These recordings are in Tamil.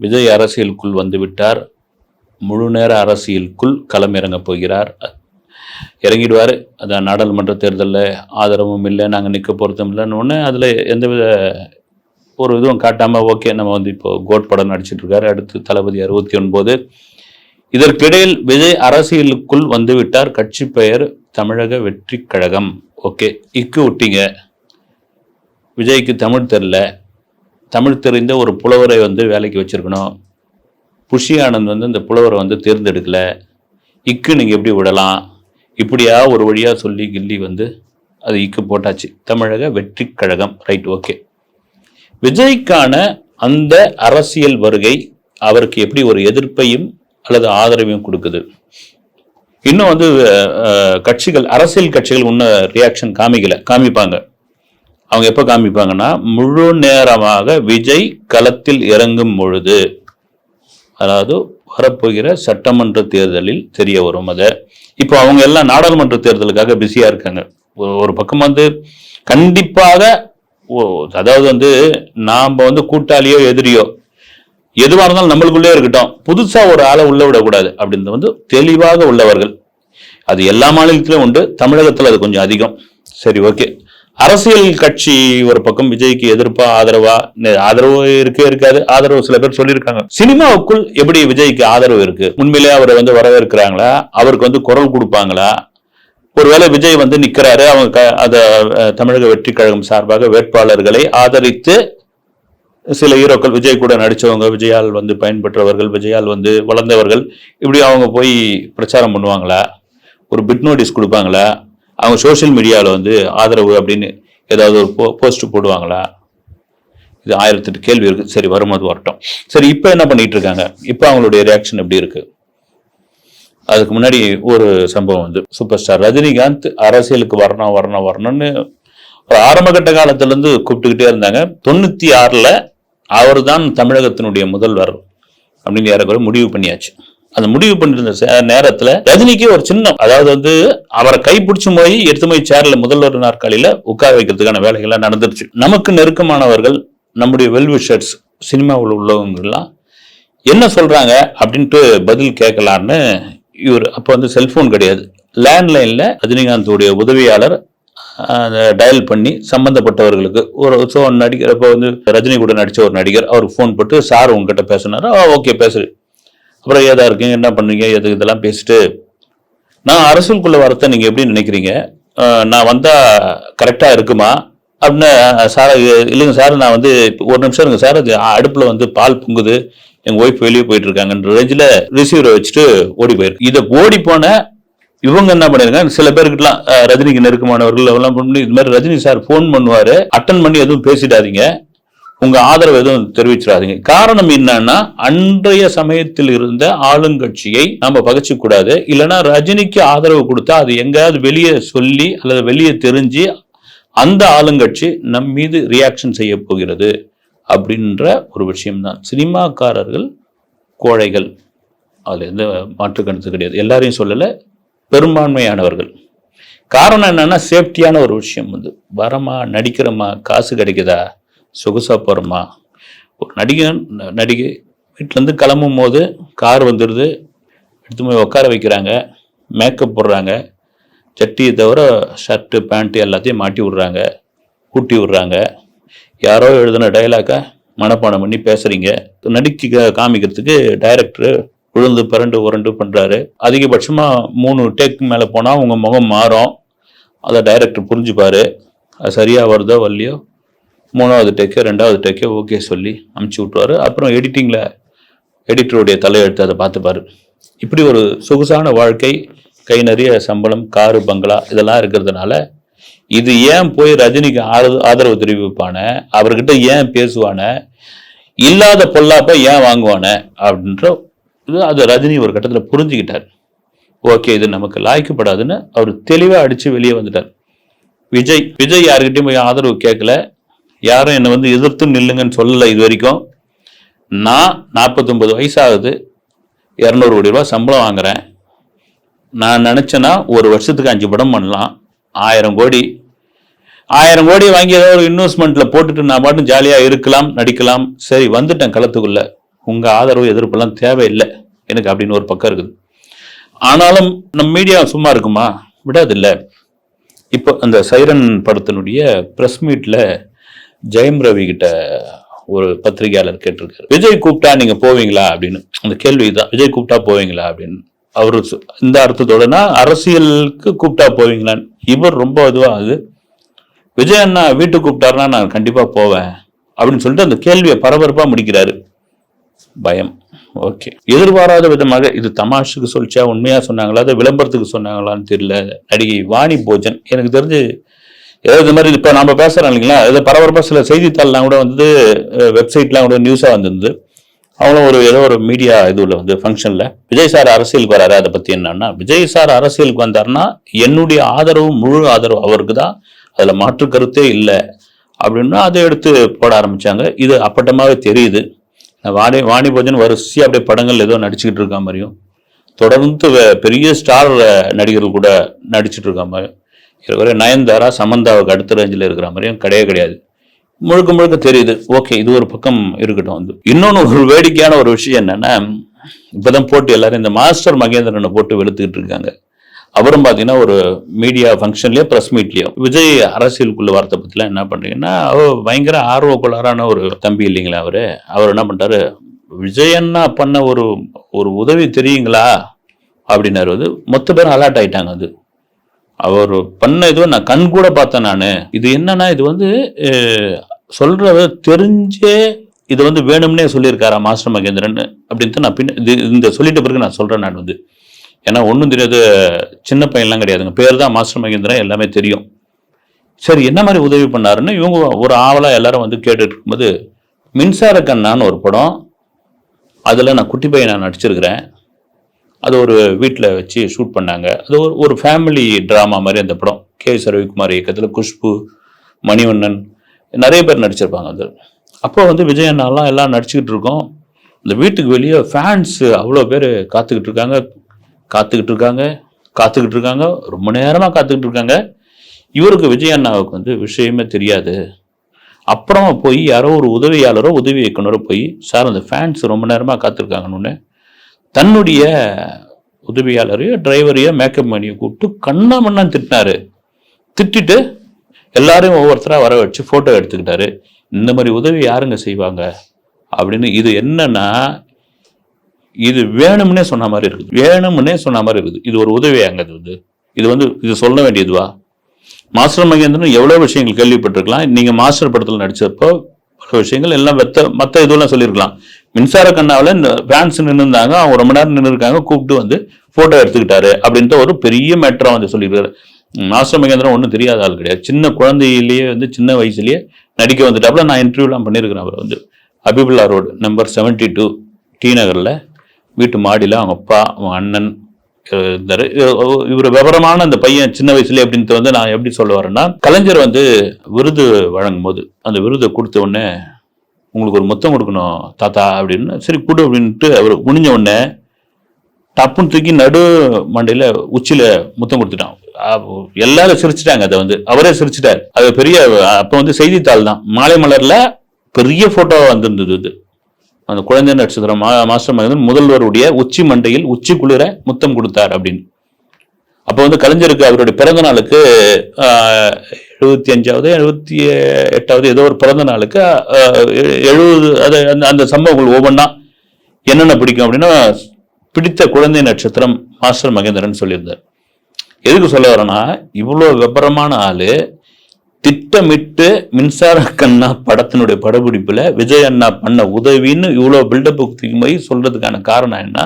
விஜய் அரசியலுக்குள் வந்து விட்டார் முழு நேர அரசியலுக்குள் களம் போகிறார். இறங்கிடுவார். அதான் நாடாளுமன்ற தேர்தலில் ஆதரவும் இல்லை நாங்கள் நிற்க போகிறதும் இல்லைன்னு ஒன்று அதில் எந்தவித ஒரு இதுவும் காட்டாமல் ஓகே நம்ம வந்து இப்போ கோட் படம் நடிச்சிட்ருக்காரு அடுத்து தளபதி அறுபத்தி ஒன்பது இதற்கிடையில் விஜய் அரசியலுக்குள் வந்து விட்டார் கட்சி பெயர் தமிழக வெற்றி கழகம். ஓகே இக்கு விட்டீங்க விஜய்க்கு தமிழ் தெரில தமிழ் தெரிந்த ஒரு புலவரை வந்து வேலைக்கு வச்சிருக்கணும். புஷி ஆனந்த் வந்து இந்த புலவரை வந்து தேர்ந்தெடுக்கல. இக்கு நீங்கள் எப்படி விடலாம்? இப்படியா ஒரு வழியாக சொல்லி கில்லி வந்து அது இக்கு போட்டாச்சு. தமிழக வெற்றி கழகம். Right okay. விஜய்க்கான அந்த அரசியல் வருகை அவருக்கு எப்படி ஒரு எதிர்ப்பையும் அல்லது ஆதரவையும் கொடுக்குது. இன்னும் வந்து கட்சிகள் அரசியல் கட்சிகள் இன்னும் ரியாக்ஷன் காமிக்கல காமிப்பாங்க. அவங்க எப்போ காமிப்பாங்கன்னா முழு நேரமாக விஜய் களத்தில் இறங்கும் பொழுது. அதாவது வரப்போகிற சட்டமன்ற தேர்தலில் தெரிய வரும் அதை. இப்போ அவங்க எல்லாம் நாடாளுமன்ற தேர்தலுக்காக பிஸியாக இருக்காங்க. ஒரு- ஒரு பக்கம் வந்து கண்டிப்பாக ஓ, அதாவது வந்து நாம் வந்து கூட்டாளியோ எதிரியோ எதுவாக இருந்தாலும் நம்மளுக்குள்ளே இருக்கட்டும். புதுசாக ஒரு ஆளை உள்ள விடக்கூடாது அப்படின்றது வந்து தெளிவாக உள்ளவர்கள். அது எல்லா மாநிலத்திலும் உண்டு தமிழகத்தில் அது கொஞ்சம் அதிகம். சரி ஓகே. அரசியல் கட்சி ஒரு பக்கம் விஜய்க்கு எதிர்ப்பா ஆதரவா? ஆதரவு இருக்கே இருக்காது. ஆதரவு சில பேர் சொல்லியிருக்காங்க. சினிமாவுக்குள் எப்படி விஜய்க்கு ஆதரவு இருக்கு? உண்மையிலே அவரை வந்து வரவேற்கிறாங்களா? அவருக்கு வந்து குரல் கொடுப்பாங்களா? ஒருவேளை விஜய் வந்து நிக்கிறாரு. அவங்க க- தமிழக வெற்றி கழகம் சார்பாக வேட்பாளர்களை ஆதரித்து சில ஹீரோக்கள் விஜய் கூட நடித்தவங்க விஜயால் வந்து பயன்பெற்றவர்கள் விஜயால் வந்து வளர்ந்தவர்கள் இப்படி அவங்க போய் பிரச்சாரம் பண்ணுவாங்களா? ஒரு பிட் நோட்டீஸ் கொடுப்பாங்களா? அவங்க சோஷியல் மீடியாவில் வந்து ஆதரவு அப்படின்னு ஏதாவது ஒரு போ போஸ்ட் போடுவாங்களா? இது ஆயிரத்தெட்டு கேள்வி இருக்குது சரி வரும்போது வரட்டும். சரி இப்போ என்ன பண்ணிட்டு இருக்காங்க? இப்போ அவங்களுடைய ரியாக்ஷன் எப்படி இருக்கு? அதுக்கு முன்னாடி ஒரு சம்பவம் வந்து சூப்பர் ஸ்டார் ரஜினிகாந்த் அரசியலுக்கு வரணும் வரணும் வரணும்னு ஒரு ஆரம்பகட்ட காலத்திலேருந்து கூப்பிட்டுக்கிட்டே இருந்தாங்க. தொண்ணூற்றி ஆறில் அவர் தான் தமிழகத்தினுடைய முதல்வர் அப்படின்னு ஏறக்குறை முடிவு பண்ணியாச்சு. அந்த முடிவு பண்ணிருந்த நேரத்துல ரஜினிக்கு ஒரு சின்ன அதாவது வந்து அவரை கைப்பிடிச்சு போய் எடுத்து போய் சேர்ல முதல்வர் நாற்காலியில உட்கார வைக்கிறதுக்கான வேலைகள்லாம் நடந்துருச்சு. நமக்கு நெருக்கமானவர்கள் நம்முடைய வெல்விஷர்ஸ் சினிமாவில் உள்ளவங்கெல்லாம் என்ன சொல்றாங்க அப்படின்ட்டு பதில் கேட்கலான்னு இவர் அப்போ வந்து செல்போன் கிடையாது. லேண்ட்லைன்ல ரஜினிகாந்தோடைய உதவியாளர் டயல் பண்ணி சம்பந்தப்பட்டவர்களுக்கு ஒரு ஸோ நடிகர் இப்போ வந்து ரஜினி கூட நடிச்ச ஒரு நடிகர் அவருக்கு ஃபோன் போட்டு சார் உங்ககிட்ட பேசுனாரு? ஓகே பேசுகிறேன் அப்புறம் ஏதா இருக்கீங்க என்ன பண்ணுவீங்க எது இதெல்லாம் பேசிட்டு நான் அரசுக்குள்ளே வரத்தை நீங்க எப்படி நினைக்கிறீங்க? நான் வந்தா கரெக்டா இருக்குமா? அப்படின்னு சார் இல்லைங்க சார் நான் வந்து ஒரு நிமிஷம் இருங்க சார் அது அடுப்புல வந்து பால் பொங்குது எங்க ஒய்ஃப் வெளியே போயிட்டு இருக்காங்கன்ற ரேஞ்சில் ரிசீவரை வச்சுட்டு ஓடி போயிருக்கு இதை ஓடி போன இவங்க என்ன பண்ணிருக்காங்க சில பேருக்கிட்டலாம் ரஜினிக்கு நெருக்கமானவர்கள் எல்லாம் பண்ணி இது மாதிரி ரஜினி சார் ஃபோன் பண்ணுவாரு அட்டன் பண்ணி எதுவும் பேசிடாதீங்க. உங்க ஆதரவு எதுவும் தெரிவிச்சிடாதீங்க. காரணம் என்னன்னா அன்றைய சமயத்தில் இருந்த ஆளுங்கட்சியை நம்ம பகச்சு கூடாது இல்லைன்னா ரஜினிக்கு ஆதரவு கொடுத்தா அது எங்கேயாவது வெளியே சொல்லி அல்லது வெளியே தெரிஞ்சு அந்த ஆளுங்கட்சி நம் மீது ரியாக்ஷன் செய்ய போகிறது அப்படின்ற ஒரு விஷயம்தான். சினிமாக்காரர்கள் கோழைகள். அதில் எந்த மாற்று கருத்து கிடையாது. எல்லாரையும் சொல்லலை பெரும்பான்மையானவர்கள். காரணம் என்னன்னா சேஃப்டியான ஒரு விஷயம் வந்து வரமா நடிக்கிறோமா காசு கிடைக்குதா? சொகுசாக போகிறோமா ஒரு நடிகன் ந- நடிகை வீட்டிலேருந்து கிளம்பும் போது கார் வந்துடுது எடுத்து போய் உட்கார வைக்கிறாங்க. மேக்கப் போடுறாங்க. சட்டியை தவிர ஷர்ட்டு பேண்ட்டு எல்லாத்தையும் மாட்டி விட்றாங்க. கூட்டி விட்றாங்க. யாரோ எழுதின டைலாக்கை மனப்பாடம் பண்ணி பேசுகிறீங்க நடிக்க காமிக்கிறதுக்கு டைரக்டரு விழுந்து பிறண்டு உரண்டு பண்ணுறாரு அதிகபட்சமாக மூணு டேக் மேலே போனால் உங்கள் முகம் மாறும். அதை டைரக்டர் புரிஞ்சுப்பார். அது சரியாக வருதோ வரலையோ மூணாவது டேக்கு ரெண்டாவது டேக்கோ ஓகே சொல்லி அமுச்சு விட்ருவாரு அப்புறம் எடிட்டிங்கில் எடிட்டருடைய தலையெழுத்து அதை பார்த்துப்பாரு. இப்படி ஒரு சொகுசான வாழ்க்கை கை நிறைய சம்பளம் காரு பங்களா இதெல்லாம் இருக்கிறதுனால இது ஏன் போய் ரஜினிக்கு ஆதரவு ஆதரவு தெரிவிப்பான அவர்கிட்ட ஏன் பேசுவான இல்லாத பொல்லாப்ப ஏன் வாங்குவான அப்படின்ற இது அது ரஜினி ஒரு கட்டத்தில் புரிஞ்சுக்கிட்டார். ஓகே இது நமக்கு லாய்க்கப்படாதுன்னு அவர் தெளிவாக அடித்து வெளியே வந்துட்டார். விஜய் விஜய் யாருக்கிட்டையும் போய் ஆதரவு கேட்கல. யாரும் என்னை வந்து எதிர்த்து நில்லுங்கன்னு சொல்லலை இது வரைக்கும். நான் நாற்பத்தொம்பது வயசாகுது. இரநூறு கோடி ரூபா சம்பளம் வாங்குறேன். நான் நினச்சேன்னா ஒரு வருஷத்துக்கு அஞ்சு படம் பண்ணலாம். ஆயிரம் கோடி. ஆயிரம் கோடி வாங்கி ஏதோ ஒரு இன்வெஸ்ட்மெண்ட்டில் போட்டுட்டு நான் பாட்டும் ஜாலியாக இருக்கலாம் நடிக்கலாம். சரி வந்துட்டேன் களத்துக்குள்ள. உங்கள் ஆதரவு எதிர்ப்பெல்லாம் தேவையில்லை. எனக்கு அப்படின்னு ஒரு பக்கம் இருக்குது. ஆனாலும் நம்ம மீடியா சும்மா இருக்குமா? விடாதில்ல. இப்போ அந்த சைரன் படத்தினுடைய ப்ரெஸ் மீட்டில் ஜெயம் ரவி கிட்ட ஒரு பத்திரிகையாளர் கேட்டிருக்காரு. விஜய் கூப்பிட்டா நீங்க போவீங்களா அப்படின்னு. அந்த கேள்வி தான் விஜய் கூப்பிட்டா போவீங்களா அப்படின்னு. அவரு இந்த அர்த்தத்தோடனா அரசியலுக்கு கூப்பிட்டா போவீங்களான்னு இவர் ரொம்ப இதுவாகுது அது. விஜய் அண்ணா வீட்டுக்கு கூப்பிட்டாருன்னா நான் கண்டிப்பா போவேன் அப்படின்னு சொல்லிட்டு அந்த கேள்வியை பரபரப்பா முடிக்கிறாரு. பயம். ஓகே. எதிர்பாராத விதமாக இது தமாஷுக்கு சொல்லிச்சா உண்மையா சொன்னாங்களா அதை விளம்பரத்துக்கு சொன்னாங்களான்னு தெரியல. நடிகை வாணி போஜன் எனக்கு தெரிஞ்சு ஏதோ இது மாதிரி இப்போ நம்ம பேசுகிறோம் இல்லைங்களா? ஏதோ பரபரப்பாக சில செய்தித்தாள்லாம் கூட வந்து வெப்சைட்லாம் கூட நியூஸாக வந்திருந்து அவங்களும் ஒரு ஏதோ ஒரு மீடியா இதுல வந்து ஃபங்க்ஷனில் விஜய் சார் அரசியலுக்கு வராரு. அதை பற்றி என்னன்னா விஜய் சார் அரசியலுக்கு வந்தாருன்னா என்னுடைய ஆதரவு முழு ஆதரவு அவருக்கு தான். அதில் மாற்று கருத்தே இல்லை. அப்படின்னா அதை எடுத்து போட ஆரம்பித்தாங்க இது அப்பட்டமாகவே தெரியுது. வாணி வாணி போஜன் வரிசையாக அப்படியே படங்கள் ஏதோ நடிச்சுக்கிட்டு இருக்க மாதிரியும் தொடர்ந்து பெரிய ஸ்டார் நடிகர்கள் கூட நடிச்சிட்டு இருக்க மாதிரி இதுவரை நயன்தாரா சமந்தாவுக்கு அடுத்த ரேஞ்சில் இருக்கிற மாதிரியும் கிடையவே கிடையாது. முழுக்க முழுக்க தெரியுது. ஓகே இது ஒரு பக்கம் இருக்கட்டும். வந்து இன்னொன்று ஒரு வேடிக்கையான ஒரு விஷயம் என்னன்னா இப்போதான் போட்டு எல்லாரும் இந்த மாஸ்டர் மகேந்திரனை போட்டு வெளுத்துக்கிட்டு இருக்காங்க. அவரும் பார்த்தீங்கன்னா ஒரு மீடியா ஃபங்க்ஷன்லேயோ ப்ரெஸ் மீட்லேயோ விஜய் அரசியலுக்குள்ள வார்த்தை பற்றிலாம் என்ன பண்ணுறீங்கன்னா அவர் பயங்கர ஆர்வக்குள்ளாரான ஒரு தம்பி இல்லைங்களா அவர்? அவர் என்ன பண்ணுறாரு விஜயன்னா பண்ண ஒரு ஒரு உதவி தெரியுங்களா? அப்படின்னாரு. வந்து மொத்த பேரும் அலர்ட் ஆயிட்டாங்க அது. அவர் பண்ண இதுவை நான் கண் கூட பார்த்தேன் நான். இது என்னன்னா இது வந்து சொல்றத தெரிஞ்சே இது வந்து வேணும்னே சொல்லியிருக்காரா மாஸ்டர் மகேந்திரன் அப்படின்ட்டு நான் பின்ன இது இந்த சொல்லிட்ட பிறகு நான் சொல்கிறேன் நான் வந்து. ஏன்னா ஒன்றும் தெரியாது சின்ன பையன்லாம் கிடையாதுங்க. பேர் தான் மாஸ்டர் மகேந்திரன் எல்லாமே தெரியும். சரி என்ன மாதிரி உதவி பண்ணாருன்னு இவங்க ஒரு ஆவலாக எல்லாரும் வந்து கேட்டுட்டு இருக்கும்போது மின்சார கண்ணான்னு ஒரு படம் அதில் நான் குட்டி பையன் நான் நடிச்சிருக்கிறேன். அது ஒரு வீட்டில் வச்சு ஷூட் பண்ணாங்க. அது ஒரு ஒரு ஃபேமிலி ட்ராமா மாதிரி அந்த படம். கே எஸ் ரவிக்குமார் இயக்கத்தில் குஷ்பு மணிவண்ணன் நிறைய பேர் நடிச்சிருப்பாங்க அது. அப்போ வந்து விஜய் அண்ணாலாம் எல்லாம் நடிச்சுக்கிட்டு இருக்கோம். இந்த வீட்டுக்கு வெளியே ஃபேன்ஸ் அவ்வளோ பேர் காத்துக்கிட்டு இருக்காங்க. காத்துக்கிட்டு இருக்காங்க. காத்துக்கிட்டு இருக்காங்க. ரொம்ப நேரமாக காத்துக்கிட்டு இருக்காங்க. இவருக்கு விஜய் அண்ணாவுக்கு வந்து விஷயமே தெரியாது. அப்புறமா போய் யாரோ ஒரு உதவியாளரோ உதவி இயக்குனரோ போய் சார் அந்த ஃபேன்ஸ் ரொம்ப நேரமாக காத்திருக்காங்கன்னு தன்னுடைய உதவியாளரையோ டிரைவரையோ மேக்கப் மணியை கூப்பிட்டு கண்ணா மண்ணான்னு திட்டினாரு. திட்டிட்டு எல்லாரையும் ஒவ்வொருத்தராக வர வச்சு ஃபோட்டோ எடுத்துக்கிட்டாரு. இந்த மாதிரி உதவி யாருங்க செய்வாங்க? அப்படின்னு இது என்னன்னா இது வேணும்னே சொன்ன மாதிரி இருக்குது. வேணும்னே சொன்ன மாதிரி இருக்குது. இது ஒரு உதவியாங்க இது வந்து. இது வந்து இது சொல்ல வேண்டியதுவா? மாஸ்டர் மகேந்திரன் எவ்வளோ விஷயங்கள் கேள்விப்பட்டிருக்கலாம். நீங்கள் மாஸ்டர் படத்தில் நடிச்சப்போ பல விஷயங்கள் எல்லாம் வெத்த மற்ற இதுவெல்லாம் சொல்லியிருக்கலாம். மின்சார கண்ணாவில் இந்த ஃபேன்ஸ் நின்றுருந்தாங்க அவங்க ரொம்ப நேரம் நின்று இருக்காங்க கூப்பிட்டு வந்து ஃபோட்டோ எடுத்துக்கிட்டாரு. அப்படின்ட்டு ஒரு பெரிய மேட்டரா வந்து சொல்லியிருக்காரு ம், மாஸ்டர் மகேந்திரன் ஒன்றும் தெரியாத ஆள் கிடையாது. சின்ன குழந்தையிலேயே வந்து சின்ன வயசுலேயே நடிக்க வந்துட்டாப்புல. நான் இன்டர்வியூலாம் பண்ணியிருக்கிறேன் அவர் வந்து Habibullah road number seventy two T நகரில் வீட்டு மாடியில் அவங்க அப்பா அவங்க அண்ணன் இருந்தார். இவர் இவர் விவரமான அந்த பையன் சின்ன வயசுல அப்படின்ட்டு வந்து நான் எப்படி சொல்ல வரேன்னா கலைஞர் வந்து விருது வழங்கும் போது அந்த விருதை கொடுத்த உடனே உங்களுக்கு ஒரு முத்தம் கொடுக்கணும் தாத்தா அப்படின்னு. சரி கொடு அப்படின்ட்டு அவர் குனிஞ்ச உடனே டப்புன்னு தூக்கி நடு மண்டையில் உச்சியில் முத்தம் கொடுத்துட்டான். எல்லாரும் சிரிச்சிட்டாங்க அதை வந்து. அவரே சிரிச்சிட்டார். அது பெரிய அப்போ வந்து செய்தித்தாள் தான். மாலை மலரில் பெரிய ஃபோட்டோவாக வந்திருந்தது இது அந்த குழந்தை நட்சத்திரம் மா மாஸ்டர் மகன் முதல்வருடைய உச்சி மண்டையில் உச்சி குளிர முத்தம் கொடுத்தார் அப்படின்னு. அப்போ வந்து கலைஞருக்கு அவருடைய பிறந்த நாளுக்கு எழுபத்தி அஞ்சாவது எழுபத்தி எட்டாவது ஏதோ ஒரு பிறந்த நாளுக்கு எ- எழுபது அது அந்த அந்த சம்பவங்கள் ஒவ்வொன்றா என்னென்ன பிடிக்கும் அப்படின்னா பிடித்த குழந்தை நட்சத்திரம் மாஸ்டர் மகேந்திரன் சொல்லியிருந்தார். எதுக்கு சொல்ல வரேன்னா இவ்வளோ விபரமான ஆள் திட்டமிட்டு மின்சார கண்ணா படத்தினுடைய படப்பிடிப்பில் விஜய் அண்ணா பண்ண உதவின்னு இவ்வளோ பில்டப் போய் சொல்றதுக்கான காரணம் என்ன?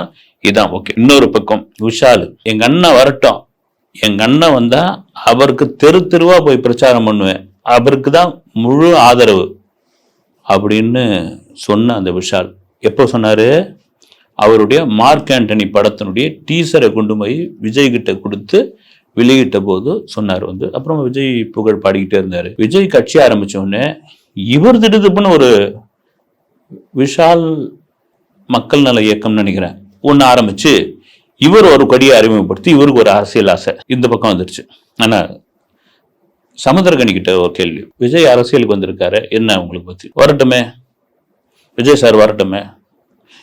இதான். ஓகே இன்னொரு பக்கம் விஷால். எங்கள் அண்ணா வரட்டும். எங்கள் அண்ணன் வந்தால் அவருக்கு தெரு தெருவாக போய் பிரச்சாரம் பண்ணுவேன். அவருக்கு தான் முழு ஆதரவு. அப்படின்னு சொன்ன அந்த விஷால். எப்போ சொன்னார்? அவருடைய மார்க் ஆண்டனி படத்தினுடைய டீசரை கொண்டு போய் விஜய்கிட்ட கொடுத்து வெளியிட்ட போது சொன்னார் வந்து. அப்புறம் விஜய் புகழ் பாடிக்கிட்டே இருந்தார். விஜய் கட்சி ஆரம்பித்தோடனே இவர் திடுதுப்புன்னு ஒரு விஷால் மக்கள் நல இயக்கம்னு நினைக்கிறேன். ஒன்று ஆரம்பிச்சு இவர் ஒரு கொடியை அறிமுகப்படுத்தி இவருக்கு ஒரு அரசியல் ஆசை. இந்த பக்கம் வந்துருச்சு. ஆனா சமுத்திரகனி கிட்ட ஒரு கேள்வி. விஜய் அரசியலுக்கு வந்திருக்காரு. என்ன உங்களுக்கு பத்தி? வரட்டுமே. விஜய் சார் வரட்டுமே.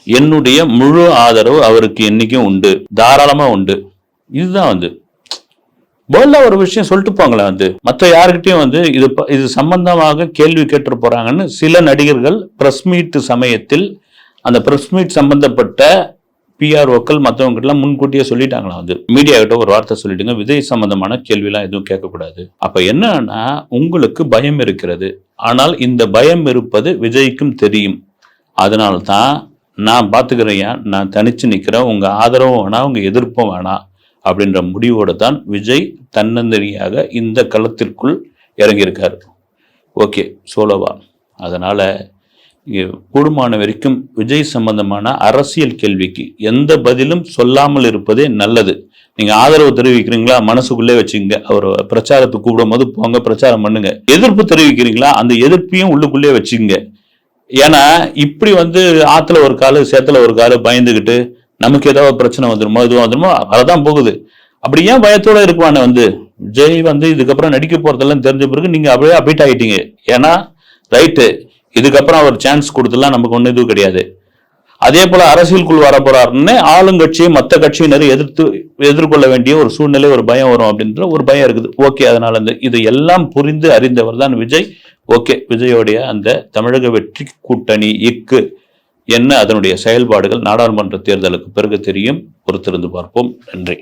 என்னுடைய முழு ஆதரவு அவருக்கு என்னைக்கும் உண்டு. தாராளமா உண்டு. இதுதான் வந்து. போல்ல ஒரு விஷயம் சொல்லிட்டு போங்களேன் வந்து. மற்ற யாருக்கிட்டையும் வந்து இது ப- இது சம்பந்தமாக கேள்வி கேட்டு போறாங்கன்னு சில நடிகர்கள் பிரஸ் மீட் சமயத்தில் அந்த பிரஸ் மீட் சம்பந்தப்பட்ட பிஆர்ஓக்கள் மற்றவங்ககிட்டலாம் முன்கூட்டியே சொல்லிட்டாங்களா வந்து? மீடியாக்கிட்ட ஒரு வார்த்தை சொல்லிட்டுங்க விஜய் சம்பந்தமான கேள்விலாம் எதுவும் கேட்கக்கூடாது. அப்போ என்னன்னா உங்களுக்கு பயம் இருக்கிறது. ஆனால் இந்த பயம் இருப்பது விஜய்க்கும் தெரியும். அதனால தான் நான் பார்த்துக்கிறேன் நான் தனிச்சு நிற்கிறேன் உங்கள் ஆதரவும் வேணாம் உங்கள் எதிர்ப்பும் வேணாம் அப்படின்ற முடிவோடு தான் விஜய் தன்னந்தனியாக இந்த களத்திற்குள் இறங்கியிருக்கார். ஓகே சோலோவா அதனால் கூடுமான வரைக்கும் விஜய் சம்பந்தமான அரசியல் கேள்விக்கு எந்த பதிலும் சொல்லாமல் இருப்பதே நல்லது. நீங்க ஆதரவு தெரிவிக்கிறீங்களா? மனசுக்குள்ளே வச்சுங்க. அவர் பிரச்சாரத்துக்கு கூப்பிடும் போது போங்க பிரச்சாரம் பண்ணுங்க. எதிர்ப்பு தெரிவிக்கிறீங்களா? அந்த எதிர்ப்பையும் உள்ளுக்குள்ளே வச்சுங்க. ஏன்னா இப்படி வந்து ஆத்துல ஒரு காலு சேத்துல ஒரு காலு பயந்துகிட்டு நமக்கு ஏதாவது பிரச்சனை வந்துருமோ இதுவும் வந்துருமோ அதான் போகுது. அப்படி ஏன் பயத்தோட இருக்குவானே வந்து? விஜய் வந்து இதுக்கப்புறம் நடிக்க போறதெல்லாம் தெரிஞ்ச பிறகு நீங்க அப்படியே அப்டேட் ஆகிட்டீங்க ஏன்னா ரைட்டு. இதுக்கப்புறம் அவர் சான்ஸ் கொடுத்துலாம் நமக்கு ஒன்றும் இதுவும் கிடையாது. அதே போல அரசியலுக்குள் வர போறாருன்னு ஆளுங்கட்சியை மற்ற கட்சியினரை எதிர்த்து எதிர்கொள்ள வேண்டிய ஒரு சூழ்நிலை ஒரு பயம் வரும் அப்படின்ற ஒரு பயம் இருக்குது. ஓகே அதனால இந்த இது எல்லாம் புரிந்து அறிந்தவர் தான் விஜய். ஓகே விஜயோடைய அந்த தமிழக வெற்றி கூட்டணி இக்கு என்ன அதனுடைய செயல்பாடுகள் நாடாளுமன்ற தேர்தலுக்கு பிறகு தெரியும். பொறுத்திருந்து பார்ப்போம். நன்றி.